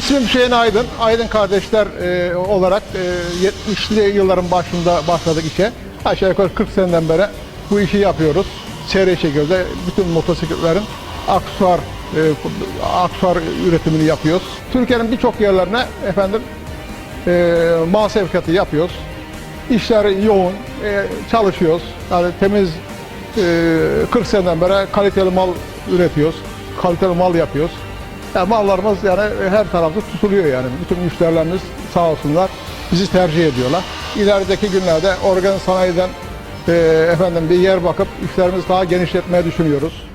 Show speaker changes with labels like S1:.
S1: İsmim Hüseyin Aydın. Aydın kardeşler e, olarak e, 70'li yılların başında başladık işe. Aşağı yukarı 40 seneden beri bu işi yapıyoruz. Seri şekilde bütün motosikletlerin aksuar e, aksuar üretimini yapıyoruz. Türkiye'nin birçok yerlerine efendim e, mal sevkiyatı yapıyoruz. İşler yoğun, e, çalışıyoruz. Yani temiz e, 40 seneden beri kaliteli mal üretiyoruz. Kaliteli mal yapıyoruz. Yani mallarımız yani her tarafta tutuluyor yani. Bütün müşterilerimiz sağ olsunlar bizi tercih ediyorlar. İlerideki günlerde organ sanayiden e, efendim bir yer bakıp işlerimizi daha genişletmeye düşünüyoruz.